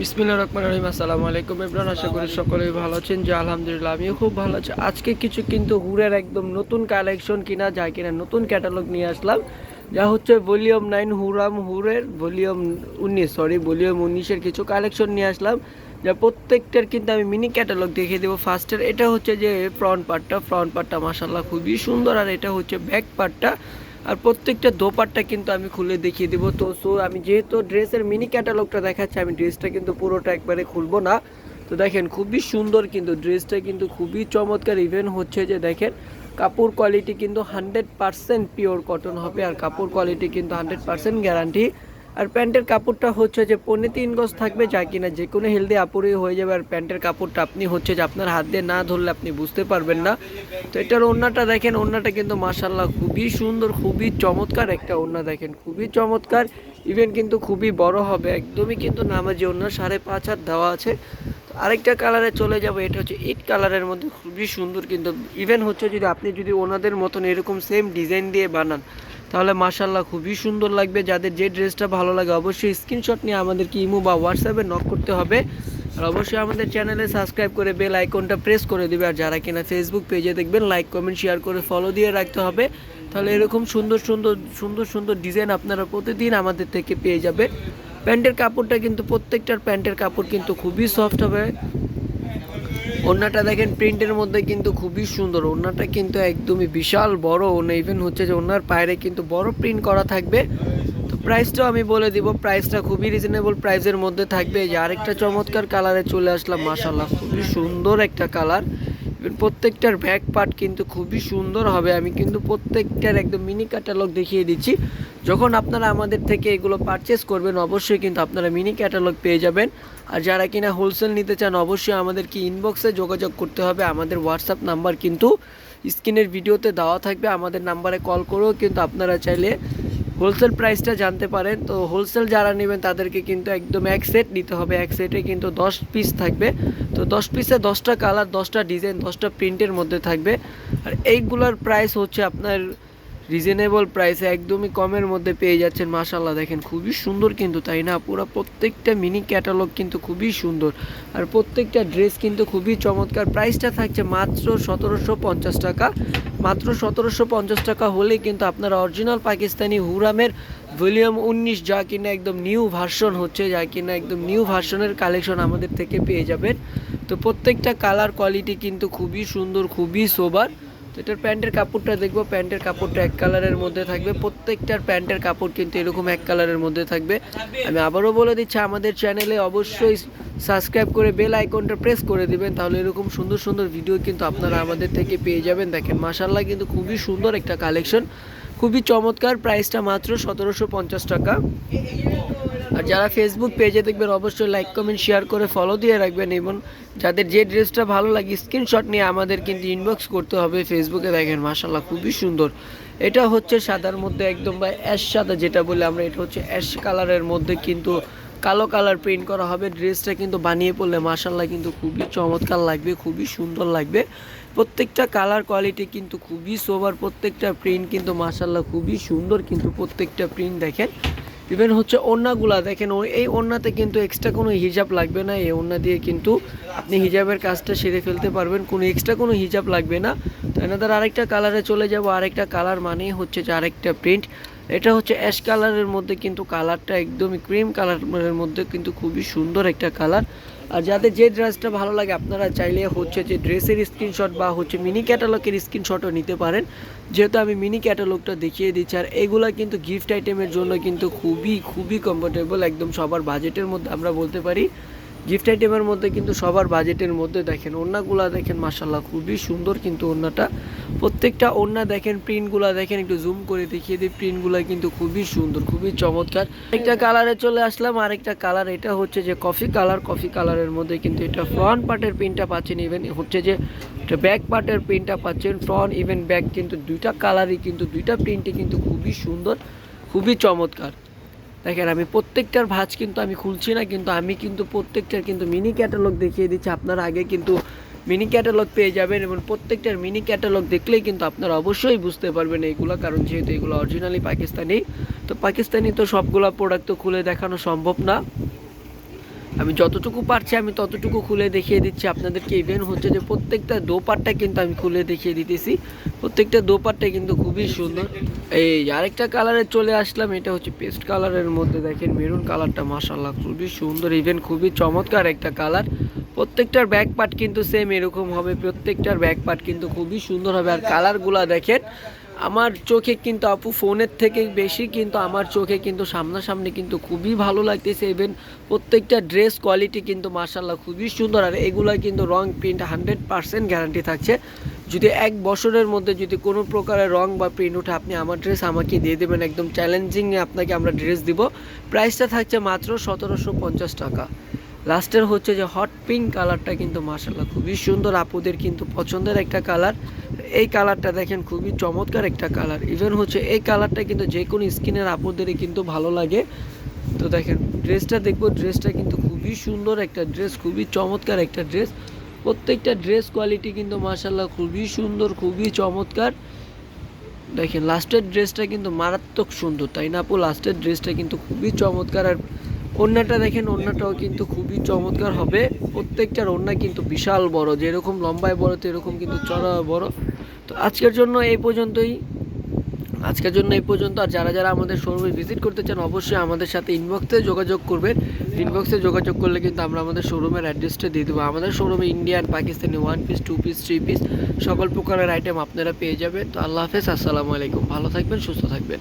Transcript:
বিসমিল্লা রহমান রহিম, আসসালামু আলাইকুম ইমরান আশা করি সকলেই ভালো আছেন। যে আলহামদুলিল্লাহ, আমিও খুব ভালো আছি। আজকে কিছু কিন্তু হুরের একদম নতুন কালেকশন কিনা যায় কিনা নতুন ক্যাটালগ নিয়ে আসলাম। যা হচ্ছে ভলিউম নাইন হুরাম হুরের ভলিউম উনিশ সরি ভলিউম উনিশের কিছু কালেকশন নিয়ে আসলাম। যা প্রত্যেকটার কিন্তু আমি মিনি ক্যাটালগ দেখিয়ে দেবো। ফার্স্টের এটা হচ্ছে যে ফ্রন্ট পার্টটা ফ্রন্ট পার্টটা মাসাল্লাহ খুবই সুন্দর। আর এটা হচ্ছে ব্যাক পার্টটা আর প্রত্যেকটা দোপারটা কিন্তু আমি খুলে দেখিয়ে দেবো। তো সো আমি যেহেতু ড্রেসের মিনি ক্যাটালগটা দেখাচ্ছি, আমি ড্রেসটা কিন্তু পুরোটা একবারে খুলবো না। তো দেখেন, খুবই সুন্দর কিন্তু ড্রেসটা কিন্তু খুবই চমৎকার। ইভেন্ট হচ্ছে যে দেখেন, কাপড় কোয়ালিটি কিন্তু হান্ড্রেড পারসেন্ট পিওর কটন হবে, আর কাপড় কোয়ালিটি কিন্তু হান্ড্রেড পারসেন্ট গ্যারান্টি আর প্যান্টের কাপড়টা হচ্ছে যে পনেরো তিন গজ থাকবে, যা কিনা যে কোনো হেলদি আপুরেই হয়ে যাবে। আর প্যান্টের কাপড়টা আপনি হচ্ছে যে আপনার হাত দিয়ে না ধরলে আপনি বুঝতে পারবেন না। তো এটার ওড়নাটা দেখেন, ওড়নাটা কিন্তু মাসাল্লাহ খুবই সুন্দর, খুবই চমৎকার একটা ওড়না দেখেন, খুবই চমৎকার। ইভেন কিন্তু খুবই বড় হবে, একদমই কিন্তু নামাজি ওড়না, সাড়ে পাঁচ হাত দেওয়া আছে। আরেকটা কালারে চলে যাব, এটা হচ্ছে ইট কালারের মধ্যে খুবই সুন্দর কিন্তু। ইভেন হচ্ছে যদি আপনি যদি ওনাদের মতন এরকম সেম ডিজাইন দিয়ে বানান তাহলে মাশাল্লাহ খুবই সুন্দর লাগবে। যাদের যে ড্রেসটা ভালো লাগে অবশ্যই স্ক্রিনশট নিয়ে আমাদেরকে ইমো বা হোয়াটসঅ্যাপে নক করতে হবে। আর অবশ্যই আমাদের চ্যানেলে সাবস্ক্রাইব করে বেল আইকনটা প্রেস করে দেবে। আর যারা কিনা ফেসবুক পেজে দেখবেন লাইক কমেন্ট শেয়ার করে ফলো দিয়ে রাখতে হবে। তাহলে এরকম সুন্দর সুন্দর সুন্দর সুন্দর ডিজাইন আপনারা প্রতিদিন আমাদের থেকে পেয়ে যাবে প্যান্টের কাপড়টা কিন্তু প্রত্যেকটার প্যান্টের কাপড় কিন্তু খুবই সফট হবে। ওড়নাটা দেখেন, প্রিন্টের মধ্যে কিন্তু খুবই সুন্দর। ওনাটা কিন্তু একদমই বিশাল বড়। ওনা ইভেন হচ্ছে যে ওনার পায়রে কিন্তু বড় প্রিন্ট করা থাকবে। তো প্রাইসটাও আমি বলে দিব প্রাইসটা খুবই রিজনেবল প্রাইসের মধ্যে থাকবে। এই যে আরেকটা চমৎকার কালারে চলে আসলাম মাসাল্লাহ খুবই সুন্দর একটা কালার ইভেন প্রত্যেকটার ব্যাক পার্ট কিন্তু খুবই সুন্দর হবে। আমি কিন্তু প্রত্যেকটার একদম মিনি ক্যাটালগ দেখিয়ে দিচ্ছি। যখন আপনারা আমাদের থেকে এগুলো পারচেস করবেন, অবশ্যই কিন্তু আপনারা মিনি ক্যাটালগ পেয়ে যাবেন। আর যারা কিনা হোলসেল নিতে চান, অবশ্যই আমাদেরকে ইনবক্সে যোগাযোগ করতে হবে। আমাদের হোয়াটসঅ্যাপ নাম্বার কিন্তু স্ক্রিনের ভিডিওতে দেওয়া থাকবে। আমাদের নাম্বারে কল করেও কিন্তু আপনারা চাইলে হোলসেল প্রাইসটা জানতে পারেন। তো হোলসেল যারা নেবেন, তাদেরকে কিন্তু একদম এক সেট নিতে হবে। এক সেটে কিন্তু দশ পিস থাকবে। তো দশ পিসে দশটা কালার দশটা ডিজাইন দশটা প্রিন্টের মধ্যে থাকবে। আর এইগুলোর প্রাইস হচ্ছে আপনার রিজনেবল প্রাইসে একদমই কমের মধ্যে পেয়ে যাচ্ছেন মাশাল্লাহ দেখেন। খুবই সুন্দর কিন্তু, তাই না? পুরো প্রত্যেকটা মিনি ক্যাটালগ কিন্তু খুবই সুন্দর। আর প্রত্যেকটা ড্রেস কিন্তু খুবই চমৎকার। প্রাইসটা থাকছে মাত্র সতেরোশো পঞ্চাশ টাকা। মাত্র সতেরোশো পঞ্চাশ টাকা হলেই কিন্তু আপনারা অরিজিনাল পাকিস্তানি হুরামের ভলিউম উনিশ, যা কিনা একদম নিউ ভার্সন হচ্ছে, যা কিনা একদম নিউ ভার্সনের কালেকশন আমাদের থেকে পেয়ে যাবেন। তো প্রত্যেকটা কালার কোয়ালিটি কিন্তু খুবই সুন্দর, খুবই সোবার এটার প্যান্টের কাপড়টা দেখব, প্যান্টের কাপড়টা এক কালারের মধ্যে থাকবে। প্রত্যেকটার প্যান্টের কাপড় কিন্তু এরকম এক কালারের মধ্যে থাকবে। আমি আবারও বলে দিচ্ছি, আমাদের চ্যানেলে অবশ্যই সাবস্ক্রাইব করে বেল আইকনটা প্রেস করে দিবেন, তাহলে এরকম সুন্দর সুন্দর ভিডিও কিন্তু আপনারা আমাদের থেকে পেয়ে যাবেন। দেখেন মাসাল্লাহ কিন্তু খুবই সুন্দর একটা কালেকশন। খুবই চমৎকার, প্রাইসটা মাত্র সতেরোশো পঞ্চাশ টাকা। আর যারা ফেসবুক পেজে দেখবেন, অবশ্যই লাইক কমেন্ট শেয়ার করে ফলো দিয়ে রাখবেন এবং যাদের যে ড্রেসটা ভালো লাগে স্ক্রিনশট নিয়ে আমাদের কিন্তু ইনবক্স করতে হবে ফেসবুকে দেখেন মাসাল্লাহ খুবই সুন্দর। এটা হচ্ছে সাদার মধ্যে একদম বা অ্যাশ সাদা যেটা বলে আমরা, এটা হচ্ছে অ্যাশ কালারের মধ্যে কিন্তু কালো কালার প্রিন্ট করা হবে। ড্রেসটা কিন্তু বানিয়ে পড়লে মাসাল্লাহ কিন্তু খুবই চমৎকার লাগবে, খুবই সুন্দর লাগবে। প্রত্যেকটা কালার কোয়ালিটি কিন্তু খুবই সোবার প্রত্যেকটা প্রিন্ট কিন্তু মাসাল্লাহ খুবই সুন্দর কিন্তু প্রত্যেকটা প্রিন্ট দেখেন। ইভেন হচ্ছে ওড়নাগুলা দেখেন এই ওড়নাতে কিন্তু এক্সট্রা কোনো হিজাব লাগবে না, এই ওড়না দিয়ে কিন্তু আপনি হিজাবের কাজটা সেরে ফেলতে পারবেন, কোনো এক্সট্রা কোনো হিজাব লাগবে না। তো এনাদের আরেকটা কালারে চলে যাব, আরেকটা কালার মানেই হচ্ছে যে আরেকটা প্রিন্ট এটা হচ্ছে অ্যাশ কালারের মধ্যে কিন্তু কালারটা একদমই ক্রিম কালারের মধ্যে কিন্তু খুবই সুন্দর একটা কালার আর যাদের যে ড্রেসটা ভালো লাগে আপনারা চাইলে হচ্ছে যে ড্রেসের স্ক্রিনশট বা হচ্ছে মিনি ক্যাটালগের স্ক্রিনশটও নিতে পারেন। যেহেতু আমি মিনি ক্যাটালগটা দেখিয়ে দিচ্ছি, আর এগুলা কিন্তু গিফট আইটেমের জন্য কিন্তু খুবই খুবই কমফোর্টেবল একদম সবার বাজেটের মধ্যে আমরা বলতে পারি। গিফট আইটেমের মধ্যে কিন্তু সবার বাজেটের মধ্যে দেখেন, ওড়নাগুলা দেখেন মাসাল্লাহ খুবই সুন্দর কিন্তু ওড়নাটা। প্রত্যেকটা ওড়না দেখেন প্রিন্টগুলা দেখেন, একটু জুম করে দেখিয়ে দিই প্রিন্টগুলা কিন্তু খুবই সুন্দর, খুবই চমৎকার। একটা কালারে চলে আসলাম, আরেকটা কালার এটা হচ্ছে যে কফি কালার কফি কালারের মধ্যে কিন্তু এটা ফ্রন্ট পার্টের প্রিন্টটা পাচ্ছেন ইভেন হচ্ছে যে ব্যাক পার্টের প্রিন্টটা পাচ্ছেন ফ্রন্ট ইভেন ব্যাক কিন্তু দুইটা কালারই কিন্তু, দুইটা প্রিন্টই কিন্তু খুবই সুন্দর, খুবই চমৎকার। দেখেন, আমি প্রত্যেকটার ভাজ কিন্তু আমি খুলছি না, কিন্তু আমি কিন্তু প্রত্যেকটার কিন্তু মিনি ক্যাটালগ দেখিয়ে দিচ্ছি। আপনার আগে কিন্তু মিনি ক্যাটালগ পেয়ে যাবেন এবং প্রত্যেকটার মিনি ক্যাটালগ দেখলেই কিন্তু আপনারা অবশ্যই বুঝতে পারবেন এইগুলো, কারণ যেহেতু এগুলো অরিজিনালি পাকিস্তানি, তো পাকিস্তানি তো সবগুলো প্রোডাক্ট তো খুলে দেখানো সম্ভব না। আমি যতটুকু পারছি, আমি ততটুকু খুলে দেখিয়ে দিচ্ছি। আপনাদেরকে ইভেন হচ্ছে যে প্রত্যেকটা দোপাট্টা কিন্তু আমি খুলে দেখিয়ে দিতেছি। প্রত্যেকটা দোপাট্টা কিন্তু খুবই সুন্দর। এই আরেকটা কালারে চলে আসলাম, এটা হচ্ছে পেস্ট কালারের মধ্যে দেখেন মেরুন কালারটা মাসাল্লাহ খুবই সুন্দর ইভেন খুবই চমৎকার একটা কালার প্রত্যেকটার ব্যাক পার্ট কিন্তু সেম এরকম হবে, প্রত্যেকটার ব্যাক পার্ট কিন্তু খুবই সুন্দর হবে। আর কালারগুলা দেখেন আমার চোখে কিন্তু আপু ফোনের থেকে বেশি কিন্তু আমার চোখে কিন্তু সামনাসামনি কিন্তু খুবই ভালো লাগতেছে। ইভেন প্রত্যেকটা ড্রেস কোয়ালিটি কিন্তু মার্শাল্লাহ খুবই সুন্দর। আর এগুলা কিন্তু রং প্রিন্ট হান্ড্রেড পার্সেন্ট গ্যারান্টি থাকছে। যদি এক বছরের মধ্যে যদি কোনো প্রকারের রং বা প্রিন্ট ওঠে, আপনি আমার ড্রেস আমাকে দিয়ে দেবেন। একদম চ্যালেঞ্জিংয়ে আপনাকে আমরা ড্রেস দিব। প্রাইসটা থাকছে মাত্র সতেরোশো পঞ্চাশ টাকা। লাস্টের হচ্ছে যে হট পিঙ্ক কালারটা কিন্তু মাসাল্লাহ খুবই সুন্দর, আপুদের কিন্তু পছন্দের একটা কালার এই কালারটা দেখেন খুবই চমৎকার একটা কালার ইভেন হচ্ছে এই কালারটা কিন্তু যে কোনো স্কিনের আপুদেরই কিন্তু ভালো লাগে। তো দেখেন ড্রেসটা দেখব ড্রেসটা কিন্তু খুবই সুন্দর একটা ড্রেস খুবই চমৎকার একটা ড্রেস প্রত্যেকটা ড্রেস কোয়ালিটি কিন্তু মার্শাল্লাহ খুবই সুন্দর, খুবই চমৎকার। দেখেন, লাস্টের ড্রেসটা কিন্তু মারাত্মক সুন্দর, তাই না আপু? লাস্টের ড্রেসটা কিন্তু খুবই চমৎকার আর ওড়নাটা দেখেন ওড়নাটাও কিন্তু খুবই চমৎকার হবে। প্রত্যেকটার ওড়না কিন্তু বিশাল বড়, যেরকম লম্বায় বড় তো এরকম কিন্তু চড়া বড়। তো আজকের জন্য এই পর্যন্তই। আজকের জন্য এই পর্যন্ত, আর যারা যারা আমাদের শোরুমে ভিজিট করতে চান, অবশ্যই আমাদের সাথে ইনবক্সে যোগাযোগ করবেন। ইনবক্সে যোগাযোগ করলে কিন্তু আমরা আমাদের শোরুমের অ্যাড্রেসটা দিয়ে দেবো। আমাদের শোরুমে Indian Pakistani one piece two piece three piece সকল প্রকারের আইটেম আপনারা পেয়ে যাবেন। তো আল্লাহ হাফেজ, আসসালামু আলাইকুম। ভালো থাকবেন, সুস্থ থাকবেন।